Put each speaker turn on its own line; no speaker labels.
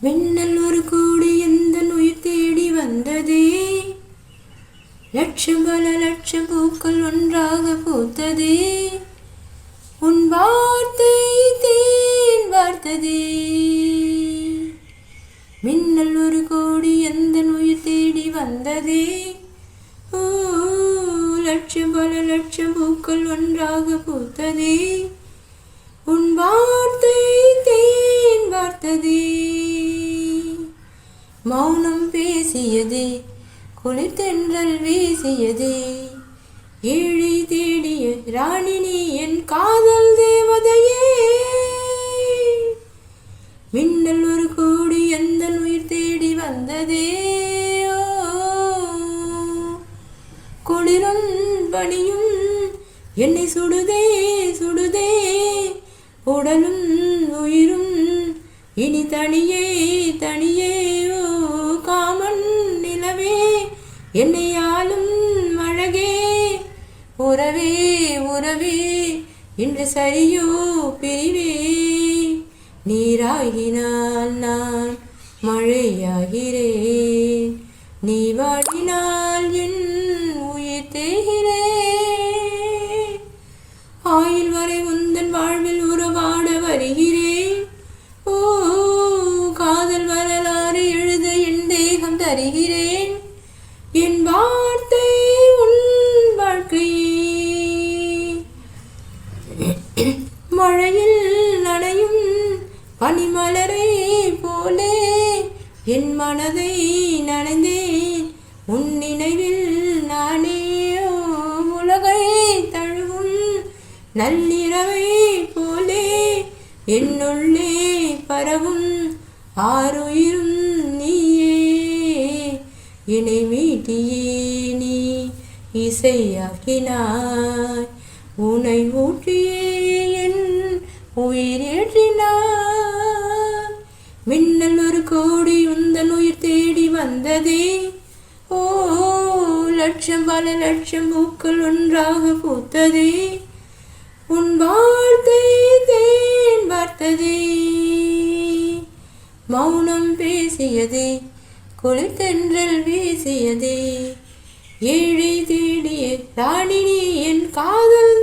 மின்னல் ஒரு கோடி எந்த உயிர் தேடி வந்ததே? லட்சம் பல லட்சம் பூக்கள் ஒன்றாக பூத்ததே. உன் வார்த்தை தேன் வார்த்ததே. மின்னல் ஒரு கோடி எந்த உயிர் தேடி வந்ததே? ஓ லட்சம் பல லட்சம் பூக்கள் ஒன்றாக பூத்ததே. உன் வார்த்தை தேன் வார்த்ததே. மௌனம் பேசியதே குளிர்தென்றல் வீசியதே. ஏழை தேடிய ராணினி என் காதல் தேவதையே. மின்னல் ஒரு கோடி எந்த உயிர் தேடி வந்ததே? ஓ, குளிரும் பணியும் என்னை சுடுதே சுடுதே. உடலும் உயிரும் இனி தனியே தனியே. என்னையாலும் அழகே. உறவே உறவே இன்று சரியோ பிரிவே. நீராகினால் நான் மழையாகிறேன். நீ வாடினால் என் உயிர் தேகிறேன் ஆயில் வரை உந்தன் வாழ்வில் உறவாட வருகிறேன் ஓ காதல் வரலாறு எழுத என் தேகம் தருகிறேன். என் வார்த்தை உன் வாழ்க்கையே மழையில் நனையும் பனிமலரை போலே என் மனதை நனைந்தேன். உன் நினைவில் நானே உலகை தழுவும் நள்ளிரவை போலே என்னுள்ளே பரவும் ஆறுயிரும் என்னை மீட்டியே நீ இசையாக்கினாய். உனை ஊற்றியே என் உயிரேற்றினாய் மின்னல் ஒரு கோடி உந்தன் உயிர் தேடி வந்ததே. ஓ லட்சம் பல லட்சம் பூக்கள் ஒன்றாக பூத்ததே. உன் வார்த்தை தேன் பார்த்ததே மௌனம் பேசியதே குளிர்தென்றல் வீசியதே ஏழை தேடிய ராணினி என் காதல்